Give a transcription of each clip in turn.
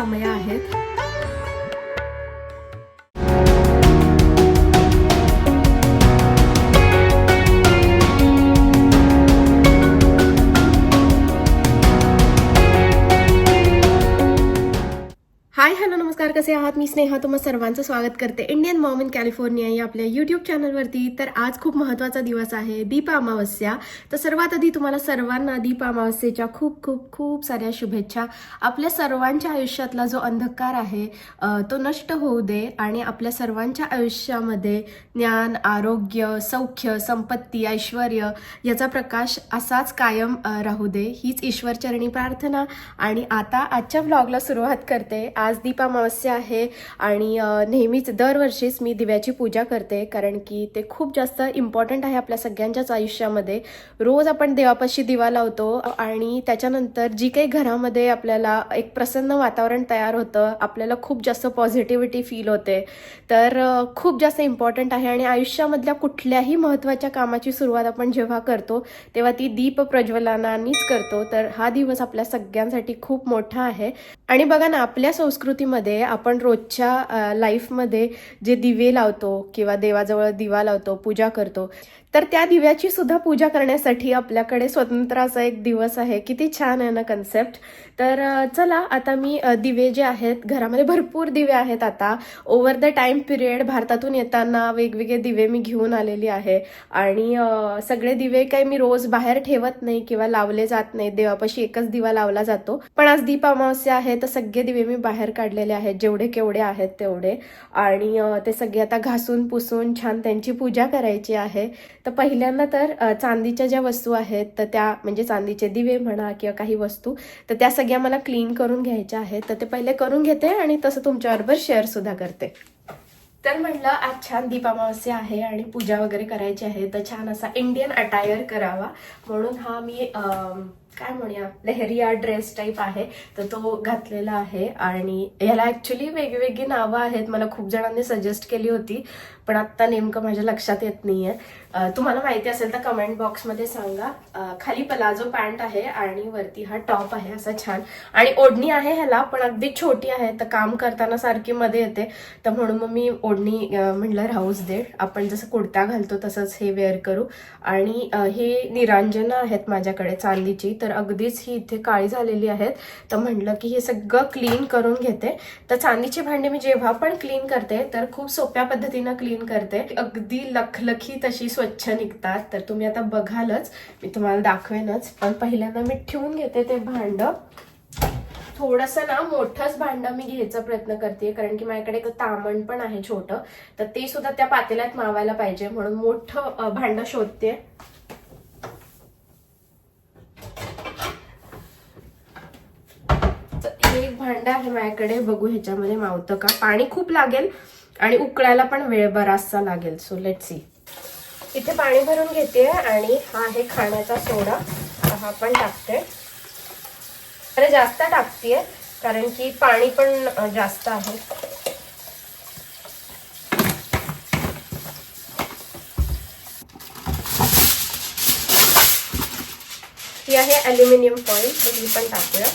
समय हॅलो नमस्कार. कसे आहात? मी स्नेहा. तुम्हाला सर्वांचं स्वागत करते इंडियन मॉम इन कॅलिफोर्निया या आपल्या यूट्यूब चॅनलवरती तर आज खूप महत्त्वाचा दिवस आहे दीप अमावस्या. तर सर्वात आधी तुम्हाला सर्वांना दीप अमावस्येच्या खूप खूप खूप साऱ्या शुभेच्छा. आपल्या सर्वांच्या आयुष्यातला जो अंधकार आहे तो नष्ट होऊ दे आणि आपल्या सर्वांच्या आयुष्यामध्ये ज्ञान आरोग्य सौख्य संपत्ती ऐश्वर याचा प्रकाश असाच कायम राहू दे. हीच ईश्वरचरणी प्रार्थना. आणि आता आजच्या व्लॉगला सुरुवात करते. आज दीप अमावस्या आहे आणि नेहमीच दरवर्षीच मी दिव्याची पूजा करते कारण की ते खूप जास्त इम्पॉर्टंट आहे आपल्या सगळ्यांच्याच आयुष्यामध्ये. रोज आपण देवापाशी दिवा लावतो आणि त्याच्यानंतर जी काही घरामध्ये आपल्याला एक प्रसन्न वातावरण तयार होतं आपल्याला खूप जास्त पॉझिटिव्हिटी फील होते. तर खूप जास्त इम्पॉर्टंट आहे आणि आयुष्यामधल्या कुठल्याही महत्त्वाच्या कामाची सुरुवात आपण जेव्हा करतो तेव्हा ती दीप प्रज्वलनानेच करतो. तर हा दिवस आपल्या सगळ्यांसाठी खूप मोठा आहे. आणि बघा ना आपल्या संस्कृती संस्कृतीमध्ये आपण रोजच्या लाईफमध्ये जे दिवे लावतो किंवा देवाजवळ दिवा लावतो पूजा करतो तर त्या दिव्याची सुद्धा पूजा करण्यासाठी आपल्याकडे स्वतंत्र असा एक दिवस आहे. किती छान आहे ना कन्सेप्ट तर चला आता मी दिवे जे आहेत घरामध्ये भरपूर दिवे आहेत आता. ओव्हर द टाइम पिरियड भारतातून येताना वेगवेगळे दिवे मी घेऊन आलेली आहे. आणि सगळे दिवे काही मी रोज बाहेर ठेवत नाही किंवा लावले जात नाही. देवापाशी एकच दिवा लावला जातो. पण आज दीप अमावस्या आहे तर सगळे दिवे मी बाहेर काढलेले आहेत. जेवढे केवढे आहेत तेवढे. आणि ते सगळे आता घासून पुसून छान त्यांची पूजा करायची आहे. तर पहिल्यांदा तर चांदीच्या ज्या वस्तू आहेत तर त्या म्हणजे चांदीचे दिवे म्हणा किंवा काही वस्तू तर त्या सगळ्या मला क्लीन करून घ्यायच्या आहेत. तर ते पहिले करून घेते आणि तसं तुमच्याबरोबर शेअर सुद्धा करते. तर म्हटलं आज छान दीपामावस्या आहे आणि पूजा वगैरे करायची आहे तर छान असा इंडियन अटायर करावा. म्हणून हा मी काय म्हणूया लेहरिया ड्रेस टाईप आहे तर तो घातलेला आहे. आणि याला ऍक्च्युली वेगवेगळी नावं आहेत. मला खूप जणांनी सजेस्ट केली होती पण आत्ता नेमकं माझ्या लक्षात येत नाही आहे तुम्हाला माहिती असेल तर कमेंट बॉक्समध्ये सांगा. खाली पलाझो पॅन्ट आहे आणि वरती हा टॉप आहे असा छान. आणि ओढणी आहे ह्याला पण अगदी छोटी आहे तर काम करताना सारखी मध्ये येते. तर म्हणून मग मी ओढणी म्हणलं राहूच दे. आपण जसं कुर्ता घालतो तसंच हे वेअर करू. आणि हे निरांजनं आहेत माझ्याकडे चांदीची. तर अगदीच ही इथे काळी झालेली आहेत. तर म्हटलं की हे सगळं क्लीन करून घेते. तर चांदीची भांडी मी जेव्हा पण क्लीन करते तर खूप सोप्या पद्धतीनं क्लीन करते. अगदी लखलखी तशी स्वच्छ निघतात. तर तुम्ही आता बघालच मी तुम्हाला दाखवेनच. पण पहिल्यांदा मी ठेवून घेते ते भांड. थोडंसं ना मोठंच भांड मी घ्यायचा प्रयत्न करते कारण की माझ्याकडे एक तामण पण आहे छोटं. तर ते सुद्धा त्या पातेल्यात मावायला पाहिजे म्हणून मोठं भांडं भांड शोधते तर हे एक भांड आहे माझ्याकडे बघू ह्याच्यामध्ये मावतं का? पाणी खूप लागेल आणि उकळायला पण वेळ बराचसा लागेल. सो लेट सी इथे पाणी भरून घेते आणि हा आहे खाण्याचा सोडा. हा पण टाकते. अरे जास्त टाकते कारण की पाणी पण जास्त आहे. ही आहे ॲल्युमिनियम फॉईल तर ही पण टाकूया.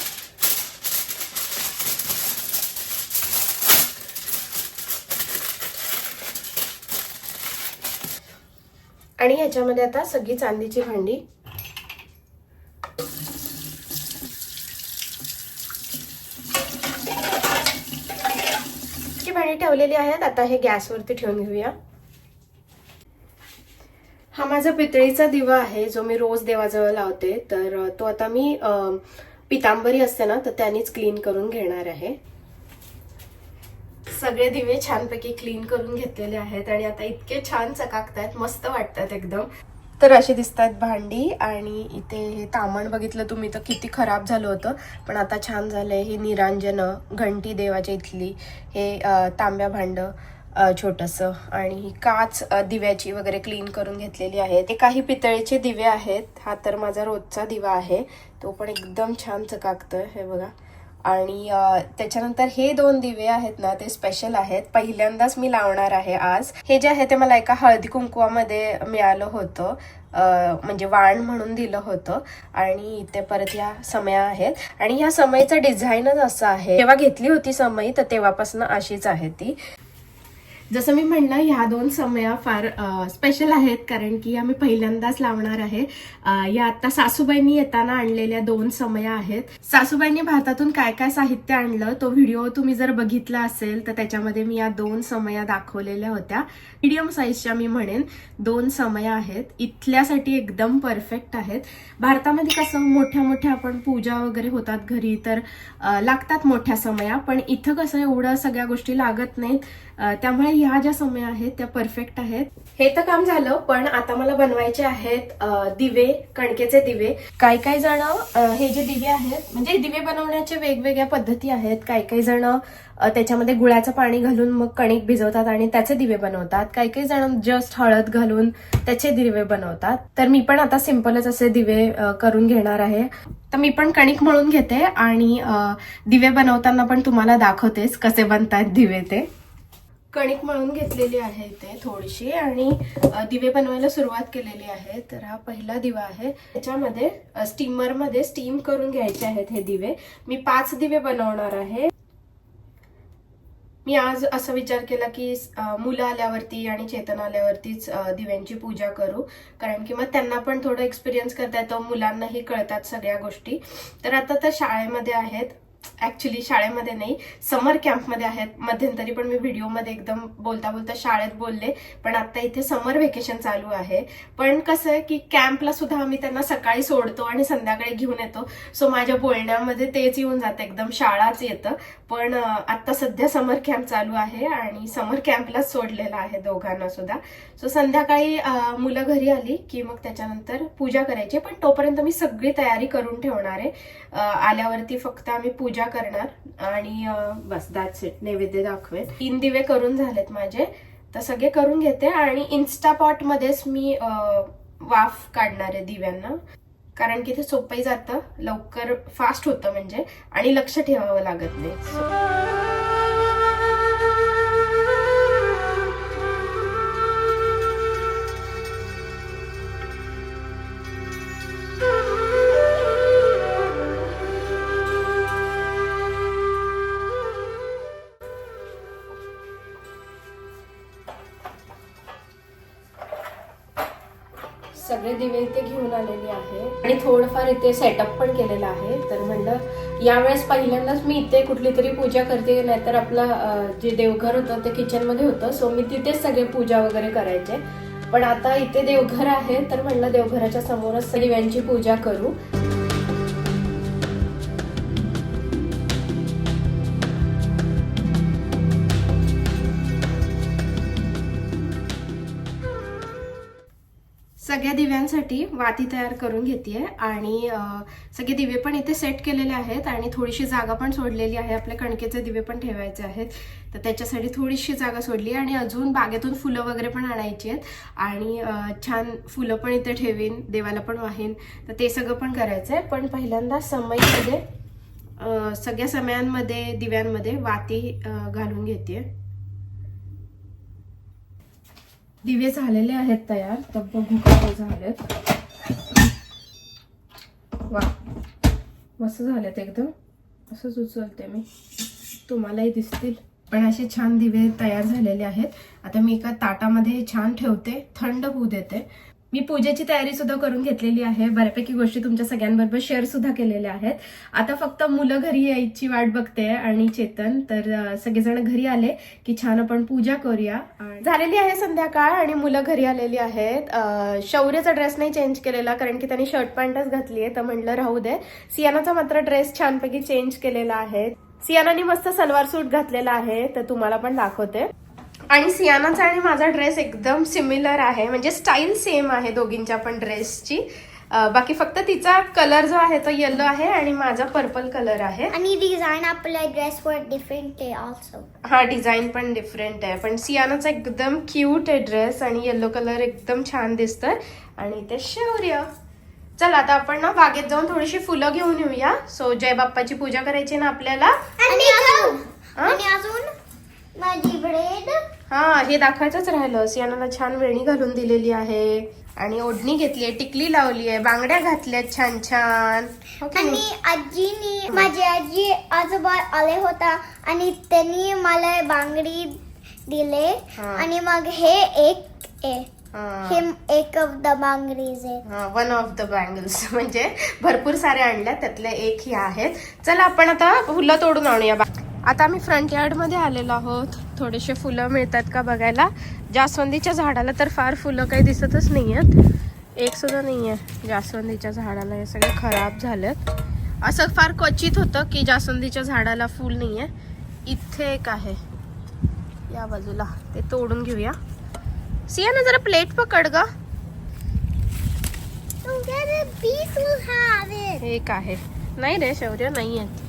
आणि ह्याच्यामध्ये आता सगळी चांदीची भांडी. भांडी ठेवलेली आहेत आता हे गॅसवरती ठेवून घेऊया. हा माझा पितळीचा दिवा आहे जो मी रोज देवाजवळ लावते. तर तो आता मी पितांबरी असते ना तर त्यानेच क्लीन करून घेणार आहे. सगळे दिवे छानपैकी क्लीन करून घेतलेले आहेत आणि आता इतके छान चकाकतायत मस्त वाटतात एकदम. तर अशी दिसतात भांडी आणि इथे हे तामण बघितलं तुम्ही तर किती खराब झालं होतं पण आता छान झालंय हे निरांजनं घंटी देवाच्या इथली हे तांब्या भांड छोटंसं आणि ही काच दिव्याची वगैरे क्लीन करून घेतलेली आहे. ते काही पितळेचे दिवे आहेत हा तर माझा रोजचा दिवा आहे तो पण एकदम छान चकाकतोय हे बघा. आणि त्याच्यानंतर हे दोन दिवे आहेत ना ते स्पेशल आहेत. पहिल्यांदाच मी लावणार आहे आज. हे जे आहे ते मला एका हळदी कुंकुवामध्ये मिळालं होतं. म्हणजे वाण म्हणून दिलं होतं. आणि इथे परत या समया आहेत. आणि ह्या समयचं डिझाईनच असं आहे. जेव्हा घेतली होती समय तर तेव्हापासून अशीच आहे ती. जसं मी म्हणलं ह्या दोन समया फार स्पेशल आहेत. कारण की आम्ही पहिल्यांदाच लावणार आहे. या आता सासूबाईंनी येताना आणलेल्या दोन समया आहेत. सासूबाईंनी भारतातून काय काय साहित्य आणलं तो व्हिडिओ तुम्ही जर बघितला असेल तर त्याच्यामध्ये मी या दोन समया दाखवलेल्या होत्या. मीडियम साईजच्या मी म्हणेन दोन समया आहेत. इथल्यासाठी एकदम परफेक्ट आहेत. भारतामध्ये कसं मोठ्या मोठ्या आपण पूजा वगैरे होतात घरी तर लागतात मोठ्या समया. पण इथं कसं एवढं सगळ्या गोष्टी लागत नाहीत. त्यामुळे ह्या ज्या समया आहेत त्या परफेक्ट आहेत. हे तर काम झालं पण आता मला बनवायचे आहेत दिवे कणकेचे दिवे. काही काही जण हे जे दिवे आहेत म्हणजे दिवे बनवण्याच्या वेगवेगळ्या पद्धती आहेत. काही काही जण त्याच्यामध्ये गुळाचं पाणी घालून मग कणिक भिजवतात आणि त्याचे दिवे बनवतात. काही काही जण जस्ट हळद घालून त्याचे दिवे बनवतात. तर मी पण आता सिंपलच असे दिवे करून घेणार आहे. तर मी पण कणिक मळून घेते आणि दिवे बनवताना पण तुम्हाला दाखवतेच कसे बनतात दिवे ते. कणिक मळून घेतलेली आहे इथे थोडीशी आणि दिवे बनवायला सुरुवात केलेली आहे. तर हा पहिला दिवा आहे. त्याच्यामध्ये स्टीमरमध्ये स्टीम करून घ्यायचे आहेत हे दिवे. मी पाच दिवे बनवणार आहे. मी आज असा विचार केला की मुलं आल्यावरती आणि चेतन आल्यावरतीच दिव्यांची पूजा करू. कारण की मग त्यांना पण थोडं एक्सपिरियन्स करता येतो. मुलांनाही कळतात सगळ्या गोष्टी. तर आता तर शाळेमध्ये आहेत. ऍक्च्युली शाळेमध्ये नाही. समर कॅम्पमध्ये आहेत. मध्यंतरी पण मी व्हिडिओमध्ये एकदम बोलता बोलता शाळेत बोलले. पण आता इथे समर व्हेकेशन चालू आहे. पण कसं आहे की कॅम्पला सुद्धा आम्ही त्यांना सकाळी सोडतो आणि संध्याकाळी घेऊन येतो. सो माझ्या बोलण्यामध्ये तेच येऊन जातं. एकदम शाळाच येतं. पण आत्ता आता सध्या समर कॅम्प चालू आहे आणि समर कॅम्पलाच सोडलेला आहे दोघांना सुद्धा. सो संध्याकाळी मुलं घरी आली की मग त्याच्यानंतर पूजा करायची. पण तोपर्यंत मी सगळी तयारी करून ठेवणार आहे. आल्यावरती फक्त आम्ही पूजा पूजा करणार आणि बस दॅट्स इट नैवेद्य दाखवेन तीन दिवे करून झालेत माझे. तर सगळे करून घेते आणि इन्स्टापॉट मध्येच मी वाफ काढणार आहे दिव्यांना. कारण की ते सोपंही जातं. लवकर फास्ट होतं म्हणजे. आणि लक्ष ठेवावं लागत नाही. सगळे दिवे इथे घेऊन आलेली आहे. आणि थोडंफार इथे सेटअप पण केलेलं आहे. तर म्हणलं यावेळेस पहिल्यांदाच मी इथे कुठली तरी पूजा करते नाहीतर आपलं जे देवघर होतं ते किचनमध्ये होतं. सो मी तिथेच सगळे पूजा वगैरे करायचे. पण आता इथे देवघर आहे तर म्हणलं देवघराच्या समोरच दिव्यांची पूजा करू. सगळ्या दिव्यांसाठी वाती तयार करून घेते आणि सगळे दिवे पण इथे सेट केलेले आहेत आणि थोडीशी जागा पण सोडलेली आहे. आपल्या कणकेचे दिवे पण ठेवायचे आहेत. तर त्याच्यासाठी थोडीशी जागा सोडली आणि अजून बागेतून फुलं वगैरे पण आणायची आहेत. आणि छान फुलं पण इथे ठेवीन देवाला पण वाहीन. तर ते सगळं पण करायचं आहे. पण पहिल्यांदा समईमध्ये सगळ्या समयांमध्ये दिव्यांमध्ये वाती घालून घेते दिवे झालेले आहेत तयार. तर बघू कसे झालेत. वा. मस्त झालेत एकदम. असंच उचलते मी. तुम्हालाही दिसतील. पण असे छान दिवे तयार झालेले आहेत. आता मी एका ताटामध्ये छान ठेवते. थंड होऊ देते. मी पूजेची तयारी सुद्धा करून घेतलेली आहे. बऱ्यापैकी गोष्टी तुमच्या सगळ्यांबरोबर शेअर सुद्धा केलेल्या आहेत. आता फक्त मुलं घरी यायची वाट बघते आणि चेतन. तर सगळेजण घरी आले की छान आपण पूजा करूया. झालेली आहे संध्याकाळ आणि मुलं घरी आलेली आहेत. शौर्यचा ड्रेस नाही चेंज केलेला कारण की त्यांनी शर्ट पॅन्टच घातली आहे. तर म्हणलं राहू दे. सियानाचा मात्र ड्रेस छानपैकी चेंज केलेला आहे. सियानानी मस्त सलवार सूट घातलेला आहे. तर तुम्हाला पण दाखवते. आणि सियानाचा आणि माझा ड्रेस एकदम सिमिलर आहे. म्हणजे स्टाईल सेम आहे दोघींच्या पण ड्रेसची. बाकी फक्त तिचा कलर जो आहे तो येलो आहे आणि माझा पर्पल कलर आहे. आणि डिझाईन आपल्या ड्रेसवर डिफरंट आहे ऑल्सो हा डिझाईन पण डिफरंट आहे. पण सियानाचा एकदम क्यूट आहे ड्रेस आणि येलो कलर एकदम छान दिसतोय. आणि ते शौर्य. चला आता आपण ना बागेत जाऊन थोडीशी फुलं घेऊन येऊया. सो जय बाप्पाची पूजा करायची ना आपल्याला. आणि अजून? हा? आणि अजून? माझी ब्रेड हा हे दाखवायचंच राहिलं. सियानाला छान वेणी घालून दिलेली आहे. आणि ओढणी घेतली आहे टिकली लावली आहे बांगड्या घातल्यात छान छान. हो आणि? आजीनी माझी आजी आजोबा आले होता आणि त्यांनी मला बांगडी दिले. आणि मग हे एक आहे हा. हे एक ऑफ द बांगडीज आहे वन ऑफ द बँगल्स म्हणजे भरपूर सारे आणल्या त्यातले एक ही आहेत. चला आपण आता फुलं तोडून आणूया. बा आता आम्ही फ्रंट यार्डमध्ये आलेलो आहोत. थोडेसे फुलं मिळतात का बघायला? जास्वंदीच्या झाडाला तर फार फुलं काही दिसतच नाही आहेत एक सुद्धा नाही आहे जास्वंदीच्या झाडाला हे सगळे खराब झालेत. असं फार क्वचित होतं की जास्वंदीच्या झाडाला फुल नाही आहे इथे एक आहे. या बाजूला. ते तोडून घेऊया. सिया ना जरा प्लेट पकड ग. एक आहे. नाही रे शौर्य नाही आहेत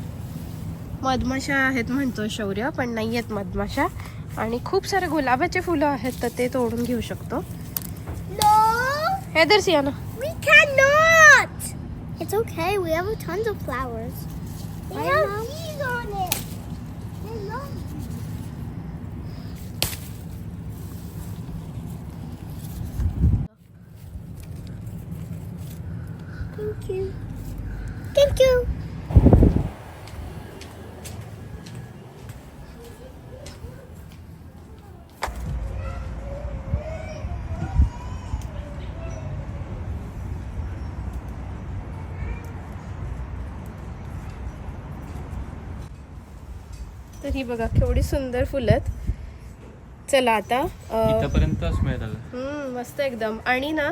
मधमाशा आहेत म्हणतो शौर्य पण नाही आहेत मधमाशा आणि खूप सारे गुलाबाचे फुलं आहेत तर ते तोडून घेऊ शकतो हे we cannot. It's okay. We have tons of flowers. They have bees on it. ही बघा केवढी सुंदर फुलं आहेत. चला आता मस्त एकदम. आणि ना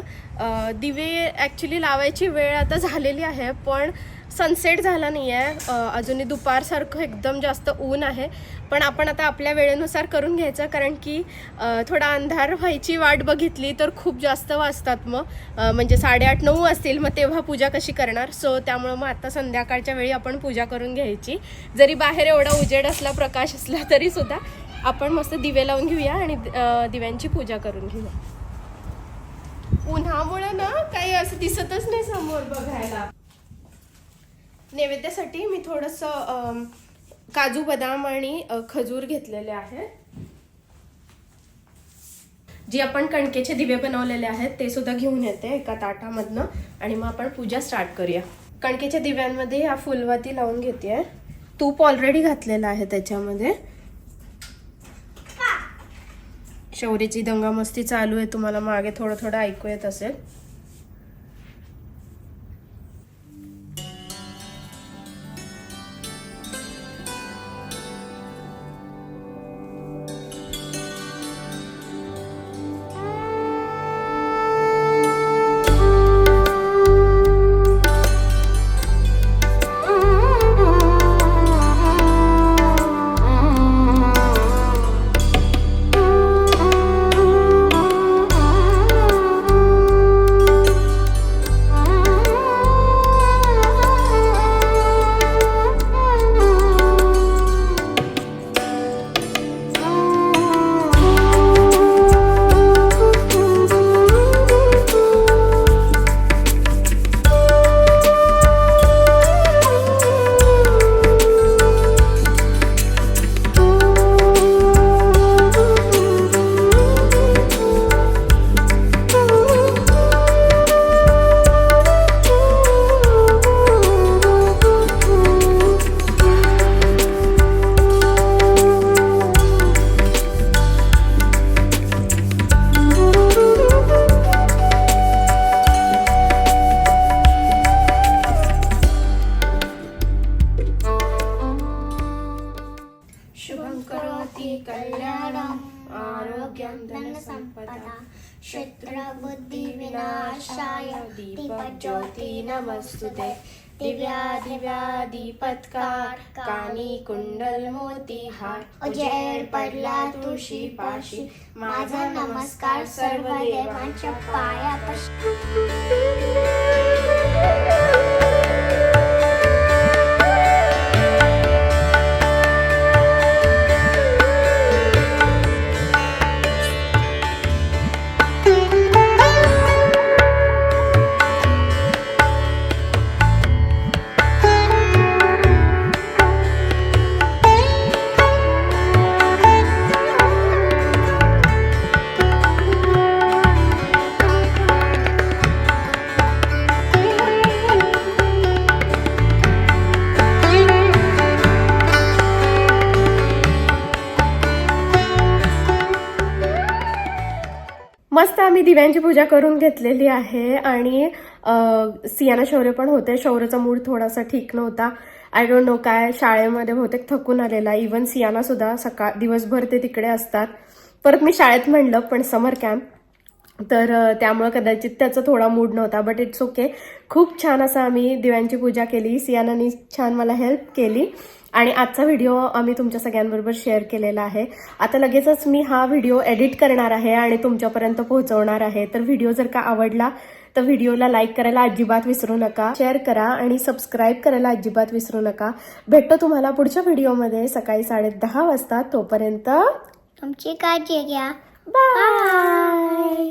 दिवे ॲक्च्युली लावायची वेळ आता झालेली आहे पण सनसेट झाला नाही आहे अजूनही दुपारसारखं एकदम जास्त ऊन आहे. पण आपण आता आपल्या वेळेनुसार करून घ्यायचं कारण की थोडा अंधार व्हायची वाट बघितली तर खूप जास्त वाजतात मग. म्हणजे साडेआठ नऊ असतील मग तेव्हा पूजा कशी करणार? सो त्यामुळं मग आता संध्याकाळच्या वेळी आपण पूजा करून घ्यायची. जरी बाहेर एवढा उजेड असला प्रकाश असला तरी सुद्धा आपण मस्त दिवे लावून घेऊया आणि दिव्यांची पूजा करून घेऊया. उन्हामुळे ना काही असं दिसतच नाही समोर बघायला. नैवेद्यासाठी मी थोडस काजू बदाम आणि खजूर घेतलेले आहे जे आपण कणकेचे दिवे बनवलेले आहेत ते सुद्धा घेऊन येते एका ताटामधनं. आणि मग आपण पूजा स्टार्ट करूया. कणकेच्या दिव्यांमध्ये ह्या फुलवाती लावून घेते तूप ऑलरेडी घातलेलं आहे त्याच्यामध्ये. शौर्याची दंगामस्ती चालू आहे तुम्हाला मागे थोडं थोडं ऐकू येत असेल. शत्रुबुद्धिविनाशाय दीपज्योति नमस्तुते दिव्या दिव्या दीपत्कार कानी कुंडल मोती हार उजेर पडला तुळशी पाशी। माझा नमस्कार सर्व देवांच्या पायापाशी। मस्त आम्ही दिव्यांची पूजा करून घेतलेली आहे आणि सियाना शौर्य पण होते. शौर्यचा मूड थोडासा ठीक नव्हता. आय डोंट नो काय शाळेमध्ये बहुतेक थकून आलेला. इवन सियाना सुद्धा सकाळ दिवसभर ते तिकडे असतात. परत मी शाळेत म्हणलं पण समर कॅम्प तर त्यामुळं कदाचित त्याचा थोडा मूड नव्हता. बट इट्स ओके खूप छान असं आम्ही दिव्यांची पूजा केली. सियानानी छान मला हेल्प केली. आणि आजचा व्हिडिओ आम्ही तुमच्या सगळ्यांबरोबर शेअर केलेला आहे. आता लगेचच मी हा व्हिडिओ एडिट करणार आहे आणि तुमच्यापर्यंत पोहोचवणार आहे. तर व्हिडिओ जर का आवडला तर व्हिडिओला लाईक करायला अजिबात विसरू नका. शेअर करा आणि सबस्क्राईब करायला अजिबात विसरू नका. भेटतो तुम्हाला पुढच्या व्हिडिओमध्ये सकाळी साडे दहा वाजता. तोपर्यंत तुमची काळजी घ्या. बाय